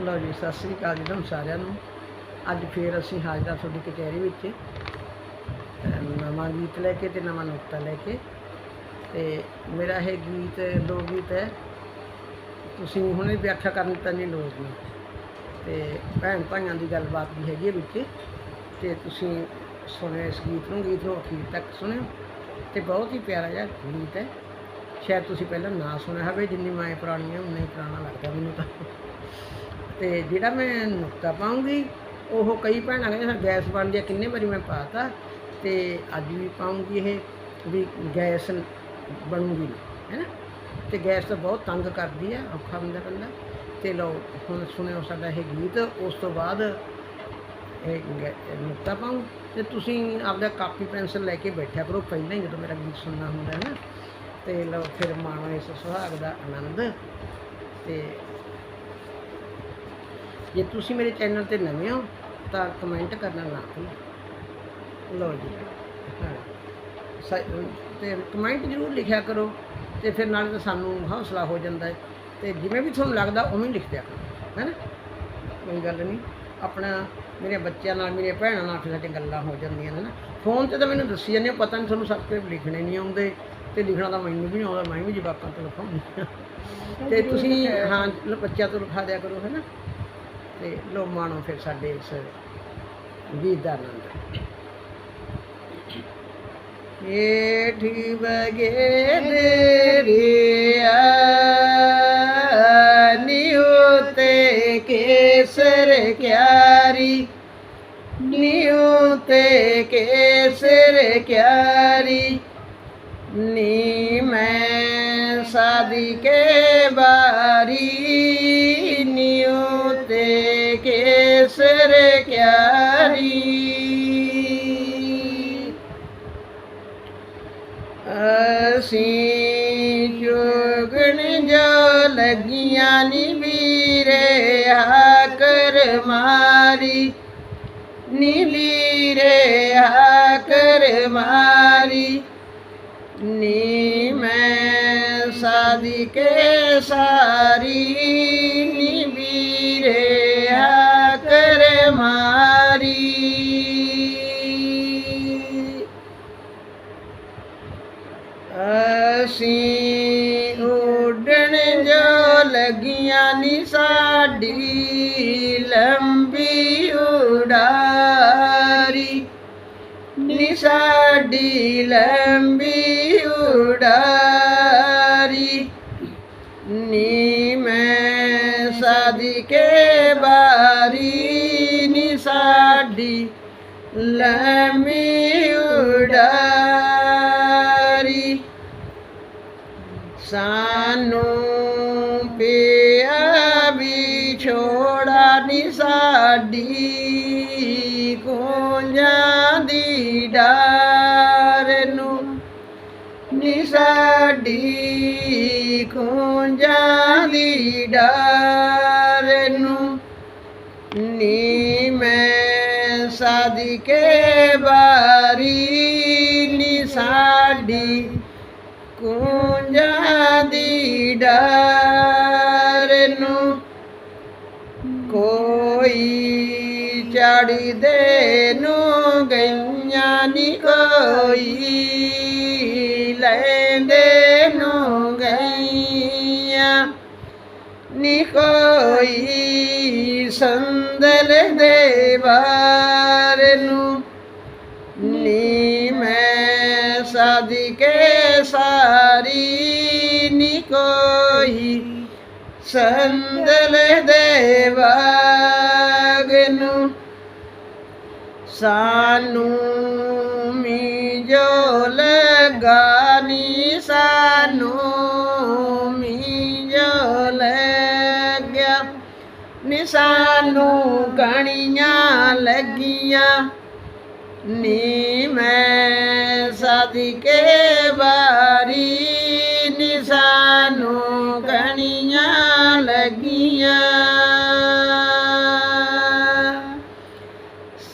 ਲਓ ਜੀ, ਸਤਿ ਸ੍ਰੀ ਅਕਾਲ ਜੀ ਤੁਹਾਨੂੰ ਸਾਰਿਆਂ ਨੂੰ। ਅੱਜ ਫੇਰ ਅਸੀਂ ਹਾਜ਼ਰ ਤੁਹਾਡੀ ਕਚਹਿਰੀ ਵਿੱਚ। ਨਵਾਂ ਗੀਤ ਲੈ ਕੇ ਤੇ ਨਵਾਂ ਨੁਕਤਾ ਲੈ ਕੇ। ਤੇ ਮੇਰਾ ਇਹ ਗੀਤ ਲੋਕ ਗੀਤ ਹੈ। ਤੁਸੀਂ ਹੁਣੇ ਵਿਆਖਿਆ ਕਰਨ ਤਾਂ ਨਹੀਂ ਲੋੜ ਨਹੀਂ ਤੇ ਭੈਣ ਭਾਈਆਂ ਦੀ ਗੱਲਬਾਤ ਵੀ ਹੈਗੀ ਹੈ ਵਿੱਚ। ਤੇ ਤੁਸੀਂ ਸੁਣਿਓ ਇਸ ਗੀਤ ਨੂੰ ਗੀਤ ਨੂੰ ਅਖੀਰ ਤੱਕ ਸੁਣਿਓ ਤੇ ਬਹੁਤ ਹੀ ਪਿਆਰਾ ਜਿਹਾ ਗੀਤ ਹੈ। ਸ਼ਾਇਦ ਤੁਸੀਂ ਪਹਿਲਾਂ ਨਾ ਸੁਣਿਆ ਹੋਵੇ, ਜਿੰਨੀ ਮੈਂ ਪੁਰਾਣੀ ਹੈ, ਉਨਾ ਹੀ ਪੁਰਾਣਾ ਲੱਗਦਾ ਮੈਨੂੰ ਤਾਂ। ਤੇ ਜਿਹੜਾ ਮੈਂ ਨੁਕਤਾ ਪਾਉਂਗੀ, ਉਹ ਕਈ ਭੈਣਾਂ ਕਹਿੰਦੇ ਗੈਸ ਬਣਦੀ ਆ ਕਿੰਨੇ ਵਾਰੀ ਮੈਂ ਪਾਤਾ ਤੇ ਅੱਜ ਵੀ ਪਾਉਂਗੀ ਇਹ ਵੀ ਗੈਸ ਬਣੂਗੀ, ਹੈ ਨਾ? ਤੇ ਗੈਸ ਤਾਂ ਬਹੁਤ ਤੰਗ ਕਰਦੀ ਆ, ਔਖਾ ਹੁੰਦਾ ਬੰਦਾ ਤੇ ਲਓ, ਹੁਣ ਸੁਣਿਓ ਸਾਡਾ ਇਹ ਗੀਤ, ਉਸ ਤੋਂ ਬਾਅਦ ਇਹ ਗੈ- ਨੁਕਤਾ ਪਾਉਂ। ਤੇ ਤੁਸੀਂ ਆਪਦਾ ਕਾਪੀ ਪੈਨਸਲ ਲੈ ਕੇ ਬੈਠਿਆ ਕਰੋ, ਪਹਿਲਾਂ ਹੀ ਜਦੋਂ ਮੇਰਾ ਗੀਤ ਸੁਣਨਾ ਹੁੰਦਾ ਹੈ ਨਾ। ਤੇ ਲਓ, ਫਿਰ ਮਾਣੋ ਇਸ ਸੁਹਾਗ ਦਾ ਆਨੰਦ। ਤੇ ਜੇ ਤੁਸੀਂ ਮੇਰੇ ਚੈਨਲ ਤੇ ਨਵੇਂ ਹੋ ਤਾਂ ਕਮੈਂਟ ਕਰਨਾ ਨਾ ਭੁੱਲੋ। ਲਓ ਜੀ ਹਾਂ। ਤੇ ਕਮੈਂਟ ਜ਼ਰੂਰ ਲਿਖਿਆ ਕਰੋ ਤੇ ਫਿਰ ਨਾਲੇ ਤਾਂ ਸਾਨੂੰ ਹੌਸਲਾ ਹੋ ਜਾਂਦਾ ਹੈ। ਤੇ ਜਿਵੇਂ ਵੀ ਤੁਹਾਨੂੰ ਲੱਗਦਾ ਉਵੇਂ ਹੀ ਲਿਖ ਦਿਆ ਕਰੋ ਹੈ ਨਾ? ਕੋਈ ਗੱਲ ਨਹੀਂ। ਆਪਣਾ ਮੇਰੇ ਬੱਚਿਆਂ ਨਾਲ ਮੇਰੇ ਭੈਣਾਂ ਨਾਲ ਫਿਰ ਸਾਡੀਆਂ ਗੱਲਾਂ ਹੋ ਜਾਂਦੀਆਂ ਨੇ ਨਾ। ਫੋਨ ਤੇ ਤਾਂ ਮੈਨੂੰ ਦੱਸੀ ਜਾਂਦੇ ਪਤਾ ਨਹੀਂ ਤੁਹਾਨੂੰ ਸਭ ਕੁਝ ਲਿਖਣੇ ਨਹੀਂ ਆਉਂਦੇ। ਤੇ ਲਿਖਣਾ ਤਾਂ ਮੈਨੂੰ ਵੀ ਨਹੀਂ ਆਉਂਦਾ ਮੈਂ ਵੀ ਜਵਾਕਾਂ ਤੋਂ ਲਿਖਾਉਂਦੀ ਹਾਂ। ਤੇ ਤੁਸੀਂ ਹਾਂ ਬੱਚਿਆਂ ਤੋਂ ਲਿਖਾ ਦਿਆ ਕਰੋ ਹੈ ਨਾ? ਤੇ ਲੋ ਮਾਣੋ ਫਿਰ ਸਾਡੇ ਇਸ ਗੀਤ ਦਾ ਆਨੰਦ ਏਠੀ ਬਗੇ ਦੇਰੀਆ ਨਿਉਤੇ ਕੇਸਰ ਕਿਆਰੀ। ਨਿਉਤੇ ਕੇਸਰ ਕਿਆਰੀ। ਨੀ ਕੇਸਰ ਅਸੀਂ ਜੋਗਣ ਜੋ ਲੱਗੀਆਂ ਨੀ ਵੀਰੇ ਹਾਕਰ ਮਾਰੀ। ਨੀ ਵੀਰੇ ਹਾਕਰ ਮਾਰੀ। ਨੀ ਮੈਂ ਸਾਦੀ ਕੇ ਸਾਰੀ। ਲੱਗੀਆਂ ਸਾਡੀ ਲੰਬੀ ਉਡਾਰੀ। ਨੀ ਸਾਡੀ ਲੰਬੀ ਉਡਾਰੀ। ਨੀ ਮੈਂ ਸਾਦੀ ਕੇ ਬਾਰੀ ਨੀ ਸਾਡੀ ਲੰਮੀ ਉਡਾਰੀ। ਸਾਡੀ ਖੂੰਜਾਂ ਦੀ ਡਾਰ ਨੂੰ ਨੀ ਮੈਂ ਸਾਦੀ ਬਾਰੀ ਨੀ ਸਾਡੀ ਕੁੰਜਾਂ ਦੀ ਡਾਰ ਨੂੰ ਕੋਈ ਚੜੀ ਦੇ ਨੂੰ ਗਈਆਂ ਨੀ ਕੋਈ। ਲੈਂਦੇ ਨੂੰ ਗਈਆਂ। ਨੀ ਕੋਈ ਸੰਦਲ ਦੇ ਬਾਰ ਨੂੰ। ਨੀ ਮੈਂ ਸਾਦੀ ਕੇ ਸਾਰੀ। ਨੀ ਕੋਈ ਸੰਦਲ ਦੇ ਬਾਗ ਨੂੰ। ਸਾਨੂੰ ਮੀ ਜੋ ਲਗਾਨੀ ਸਾਨੂੰ ਮੀ ਜੋ ਲੱਗਿਆ ਨੀ ਸਾਨੂੰ ਕਣੀਆਂ ਲੱਗੀਆਂ। ਨੀ ਮੈਂ ਸਾਦੀ ਕੇ ਬਾਰੀ ਨੀ ਸਾਨੂੰ ਕਣੀਆਂ ਲੱਗੀਆਂ।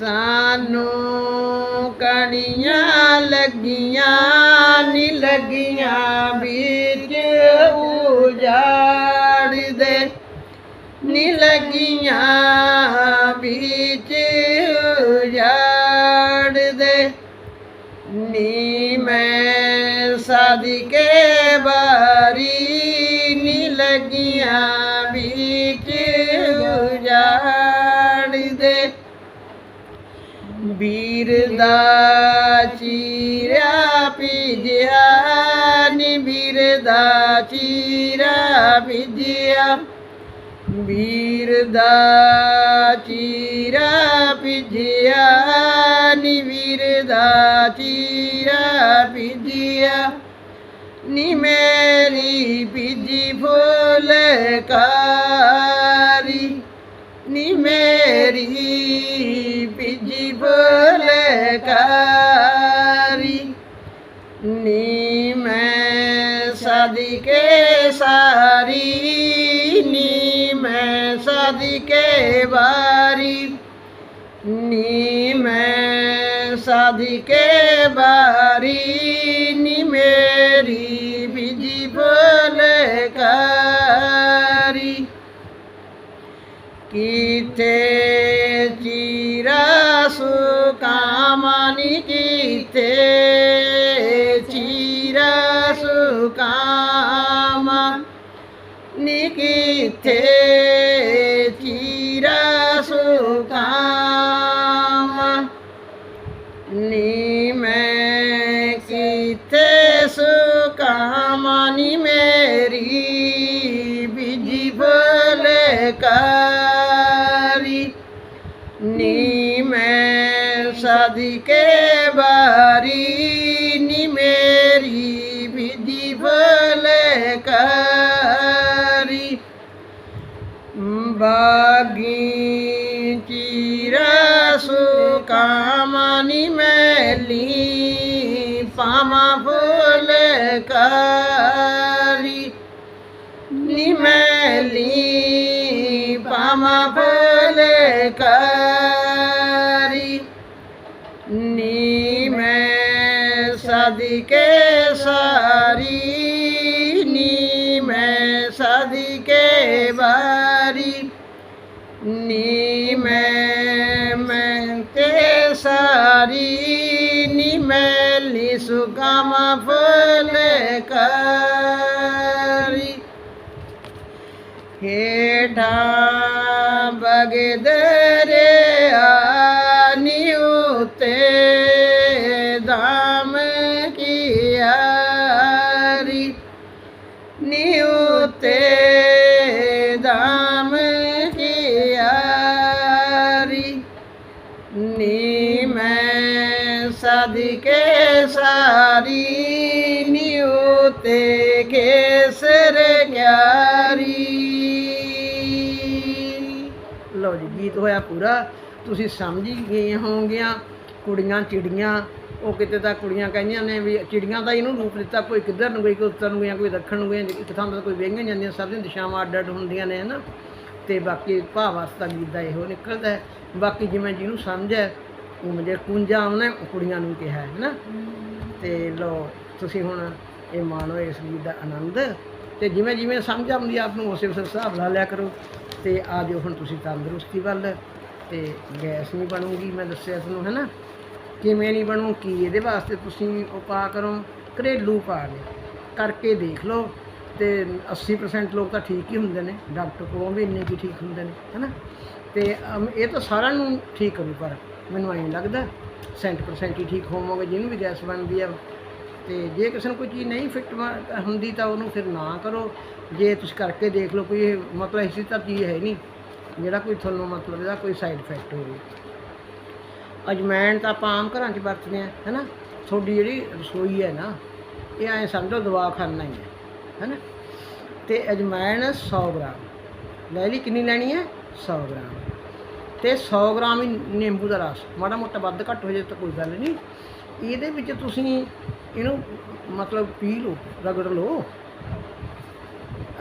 ਸਾਨੂੰ ਕਣੀਆਂ ਲੱਗੀਆਂ। ਲੱਗੀਆਂ ਵਿੱਚ ਉਜਾੜ ਦੇ ਨੀ ਲੱਗੀਆਂ ਲਗੀਆਂ ਵਿੱਚ ਉਜਾੜ ਦੇ ਨੀ ਮੈਂ ਸਦਕੇ ਬਾਰੀ ਨੀ ਲੱਗੀਆਂ ਵਿੱਚ ਉਜਾੜ ਦੇ ਵੀਰ ਦਾ ਭਿਜਿਆ ਵੀਰ ਦਾ ਚੀਰਾ ਭਿਜਿਆ ਨੀ ਵੀਰ ਦਾ ਚੀਰਾ ਭਿਜਿਆ ਨੀ ਮੇਰੀ ਭਿਜੀ ਫੁਲਕਾਰੀ ਨੀ ਮੇਰੀ ਸਦਕੇ ਵਾਰੀ ਨੀ ਮੈਂ ਸਦਕੇ ਬਾਰੀ ਨੀ ਮੇਰੀ ਬਿਜ਼ੀ ਫੁਲਕਾਰੀ ਕੀਤੇ ਚੀਰਾ ਸੁਕਾਮਨੀ ਕੀਤੇ ਚੀਰਾ ਮੈਂ ਸਦਕੇ ਬਾਰੀ ਨੀ ਮੇਰੀ ਬਿਜ਼ੀ ਫੁਲਕਾਰੀ ਬਾਗੀ ਚੀਰਾ ਸੁਕਾਮਨੀ ਮੈਲੀ ਪਾਮਾ ਫੁਲਕਾਰੀ ਨੀ ਮੈਲੀ ਪਾਮਾ ਫੁਲਕਾਰੀ ਨੀ ਮੈਂ ਮੈਂ ਤੇ ਸਾਰੀ ਨੀ ਮੈਲੀ ਸੁਗਮ ਫੁਲਕਾਰੀ ਹੇਠਾਂ ਬਗਦਰੇ ਆਨੀ ਉਤੇ ਦਾਮ ਕੇਸਰ ਗਿਆਰੀ ਲਓ ਜੀ, ਗੀਤ ਹੋਇਆ ਪੂਰਾ। ਤੁਸੀਂ ਸਮਝ ਹੀ ਗਏ ਹੋਵੋਗੀਆਂ ਕੁੜੀਆਂ ਚਿੜੀਆਂ। ਉਹ ਕਿਤੇ ਤਾਂ ਕੁੜੀਆਂ ਕਹਿੰਦੀਆਂ ਨੇ ਵੀ ਚਿੜੀਆਂ ਦਾ ਇਹਨੂੰ ਰੂਪ ਦਿੱਤਾ, ਕੋਈ ਕਿੱਧਰ ਨੂੰ ਗਈ, ਕੋਈ ਉੱਤਰ ਨੂੰ ਗਈਆਂ ਕੋਈ ਦੱਖਣ ਨੂੰ ਗਈਆਂ ਇੱਕ ਥਾਂ ਤੋਂ ਕੋਈ ਵੇਂਗੀਆਂ ਜਾਂਦੀਆਂ ਸਭ ਦੀਆਂ ਦਿਸ਼ਾਵਾਂ ਅੱਡ ਅੱਡ ਹੁੰਦੀਆਂ ਨੇ, ਹਨਾ। ਤੇ ਬਾਕੀ ਭਾਵ ਵਾਸਤਾ ਗੀਤ ਦਾ ਇਹੋ ਨਿਕਲਦਾ ਹੈ। ਬਾਕੀ ਜਿਵੇਂ ਜਿਹਨੂੰ ਸਮਝ ਹੈ ਉਹ ਮੁਝੇ ਕੁੰਜਾ ਉਹਨੇ ਕੁੜੀਆਂ ਨੂੰ ਕਿਹਾ ਹੈ, ਹਨਾ। ਤੇ ਲੋ ਤੁਸੀਂ ਹੁਣ ਇਹ ਮਾਣੋ ਇਸ ਗੀਤ ਦਾ ਆਨੰਦ। ਤੇ ਜਿਵੇਂ ਜਿਵੇਂ ਸਮਝ ਆਉਂਦੀ ਆਪ ਨੂੰ ਉਸੇ ਉਸੇ ਹਿਸਾਬ ਨਾਲ ਲਿਆ ਕਰੋ। ਤੇ ਆ ਜਾਓ ਹੁਣ ਤੁਸੀਂ ਤੰਦਰੁਸਤੀ ਵੱਲ। ਤੇ ਗੈਸ ਨਹੀਂ ਬਣੂਗੀ ਮੈਂ ਦੱਸਿਆ ਤੁਹਾਨੂੰ ਹੈਨਾ? ਕਿਵੇਂ ਨਹੀਂ ਬਣੂ ਕੀ ਇਹਦੇ ਵਾਸਤੇ ਤੁਸੀਂ ਉਪਾਅ ਕਰੋ ਘਰੇਲੂ ਉਪਾਅ ਨੇ। ਕਰਕੇ ਦੇਖ ਲਓ। ਤੇ 80% ਲੋਕ ਤਾਂ ਠੀਕ ਹੀ ਹੁੰਦੇ ਨੇ। ਡਾਕਟਰ ਕੋਲੋਂ ਵੀ ਇੰਨੇ ਕੀ ਠੀਕ ਹੁੰਦੇ ਨੇ ਹੈਨਾ? ਤੇ ਅਮ, ਇਹ ਤਾਂ ਸਾਰਿਆਂ ਨੂੰ ਠੀਕ ਕਰੂ ਪਰ ਮੈਨੂੰ ਐਂ ਲੱਗਦਾ 100% ਹੀ ਠੀਕ ਹੋਵੋਗੇ ਜਿਹਨੂੰ ਵੀ ਗੈਸ ਬਣਦੀ ਆ। ਤੇ ਜੇ ਕਿਸੇ ਨੂੰ ਕੋਈ ਚੀਜ਼ ਨਹੀਂ ਫਿੱਟ ਹੁੰਦੀ ਤਾਂ ਉਹਨੂੰ ਫਿਰ ਨਾ ਕਰੋ। ਜੇ ਤੁਸੀਂ ਕਰਕੇ ਦੇਖ ਲਓ ਕੋਈ ਇਹ ਮਤਲਬ ਇਸੇ ਤਰ੍ਹਾਂ ਚੀਜ਼ ਹੈ ਨਹੀਂ, ਜਿਹੜਾ ਕੋਈ ਤੁਹਾਨੂੰ ਮਤਲਬ ਇਹਦਾ ਕੋਈ ਸਾਈਡ ਇਫੈਕਟ ਹੋਵੇ। ਅਜਮੈਨ ਤਾਂ ਆਪਾਂ ਆਮ ਘਰਾਂ 'ਚ ਵਰਤਦੇ ਆ ਹੈਨਾ? ਤੁਹਾਡੀ ਜਿਹੜੀ ਰਸੋਈ ਹੈ ਨਾ, ਇਹ ਐਂ ਸਮਝੋ ਦਵਾਖਾਨਾ ਹੀ ਹੈ, ਹੈਨਾ? ਤੇ ਅਜਮੈਨ 100 ਗ੍ਰਾਮ, ਲੈ ਲਈ ਕਿੰਨੀ ਲੈਣੀ ਹੈ? 100 ਗ੍ਰਾਮ। ਤੇ 100 ਗ੍ਰਾਮ ਹੀ ਨਿੰਬੂ ਦਾ ਰਸ, ਮਾੜਾ ਮੋਟਾ ਵੱਧ ਘੱਟ ਹੋ ਜਾਏ ਤਾਂ ਕੋਈ ਗੱਲ ਨਹੀਂ। ਇਹਦੇ ਵਿੱਚ ਤੁਸੀਂ ਇਹਨੂੰ ਮਤਲਬ ਪੀ ਲਓ, ਰਗੜ ਲਓ।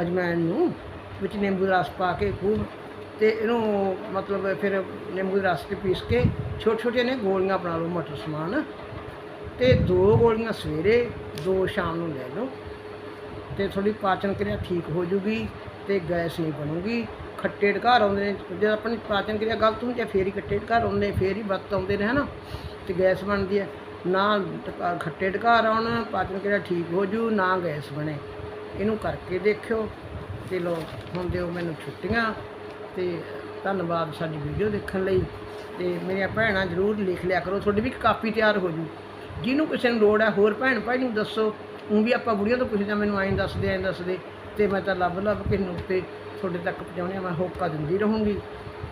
ਅਜਮੈਨ ਨੂੰ ਵਿੱਚ ਨਿੰਬੂ ਦਾ ਰਸ ਪਾ ਕੇ ਖੂਬ ਤੇ ਇਹਨੂੰ ਮਤਲਬ ਫਿਰ ਨਿੰਬੂ ਦੇ ਰਸ ਤੇ ਪੀਸ ਕੇ ਛੋਟੇ ਛੋਟੇ ਨੇ ਗੋਲੀਆਂ ਬਣਾ ਲਓ ਮਟਰ ਸਮਾਨ। ਤੇ ਦੋ ਗੋਲੀਆਂ ਸਵੇਰੇ, ਦੋ ਸ਼ਾਮ ਨੂੰ ਲੈ ਲਓ। ਤੇ ਤੁਹਾਡੀ ਪਾਚਨ ਕਿਰਿਆ ਠੀਕ ਹੋ ਜੂਗੀ ਤੇ ਗੈਸ ਨਹੀਂ ਬਣੂਗੀ। ਖੱਟੇ ਢਕਾਰ ਆਉਂਦੇ ਨੇ, ਜੇ ਆਪਣੀ ਪਾਚਨ ਕਿਰਿਆ ਗਲਤ ਹੁੰਦੀ ਹੈ, ਫੇਰ ਹੀ ਖੱਟੇ ਢਕਾਰ ਆਉਂਦੇ ਨੇ, ਫੇਰ ਹੀ ਵਰਤ ਆਉਂਦੇ ਨੇ, ਹਨਾ? ਤੇ ਗੈਸ ਬਣਦੀ ਹੈ। ਨਾ ਢਕਾ- ਖੱਟੇ ਢਕਾਰ ਆਉਣ ਪਾਚਨ ਕਿਰਿਆ ਠੀਕ ਹੋ ਜੂ ਨਾ ਗੈਸ ਬਣੇ। ਇਹਨੂੰ ਕਰਕੇ ਦੇਖਿਓ ਤੇ ਲੋ ਹੁਣ ਦਿਓ ਮੈਨੂੰ ਛੁੱਟੀਆਂ ਤੇ ਧੰਨਵਾਦ ਸਾਡੀ ਵੀਡੀਓ ਦੇਖਣ ਲਈ। ਤੇ ਮੇਰੀਆਂ ਭੈਣਾਂ ਜ਼ਰੂਰ ਲਿਖ ਲਿਆ ਕਰੋ ਤੁਹਾਡੀ ਵੀ ਇੱਕ ਕਾਪੀ ਤਿਆਰ ਹੋ ਜੂ। ਜਿਹਨੂੰ ਕਿਸੇ ਨੂੰ ਲੋੜ ਹੈ ਹੋਰ ਭੈਣ ਭਾਈ ਨੂੰ ਦੱਸੋ। ਉਹ ਵੀ ਆਪਾਂ ਬੁੜੀਆਂ ਤੋਂ ਪੁੱਛਦੇ ਹਾਂ, ਮੈਨੂੰ ਐਂ ਦੱਸਦੇ ਐਂ ਦੱਸਦੇ। ਤੇ ਮੈਂ ਤਾਂ ਲੱਭ ਲੱਭ ਕੇ ਨੁਕਤੇ ਤੁਹਾਡੇ ਤੱਕ ਪਹੁੰਚਾਉਣੇ ਆ ਮੈਂ ਹੋਕਾ ਦਿੰਦੀ ਰਹੂੰਗੀ।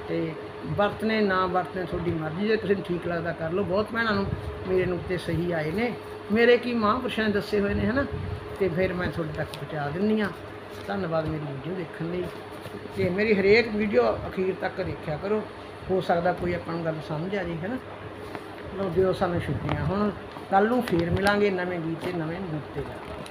ਤੇ ਵਰਤਨੇ, ਨਾ ਵਰਤਨੇ, ਤੁਹਾਡੀ ਮਰਜ਼ੀ ਜੇ ਤੁਸੀਂ ਠੀਕ ਲੱਗਦਾ ਕਰ ਲਓ। ਬਹੁਤ ਭੈਣਾਂ ਨੂੰ ਮੇਰੇ ਨੁਕਤੇ ਸਹੀ ਆਏ ਨੇ। ਮੇਰੇ ਕੀ ਮਹਾਂਪੁਰਸ਼ਾਂ ਨੇ ਦੱਸੇ ਹੋਏ ਨੇ, ਹਨਾ? ਤੇ ਫਿਰ ਮੈਂ ਤੁਹਾਡੇ ਤੱਕ ਪਹੁੰਚਾ ਦਿੰਨੀ ਆ ਧੰਨਵਾਦ ਮੇਰੀ ਵੀਡੀਓ ਦੇਖਣ ਲਈ। ਤੇ ਮੇਰੀ ਹਰੇਕ ਵੀਡੀਓ ਅਖੀਰ ਤੱਕ ਦੇਖਿਆ ਕਰੋ। ਹੋ ਸਕਦਾ ਕੋਈ ਆਪਾਂ ਨੂੰ ਗੱਲ ਸਮਝ ਆ ਜੇ ਹੈ ਨਾ ਦਿਓ, ਸਾਨੂੰ ਛੁੱਟੀਆਂ ਹੁਣ। ਕੱਲ ਨੂੰ ਫੇਰ ਮਿਲਾਂਗੇ ਨਵੇਂ ਗੀਤ ਤੇ ਨਵੇਂ ਨੁਕਤੇ ਨਾਲ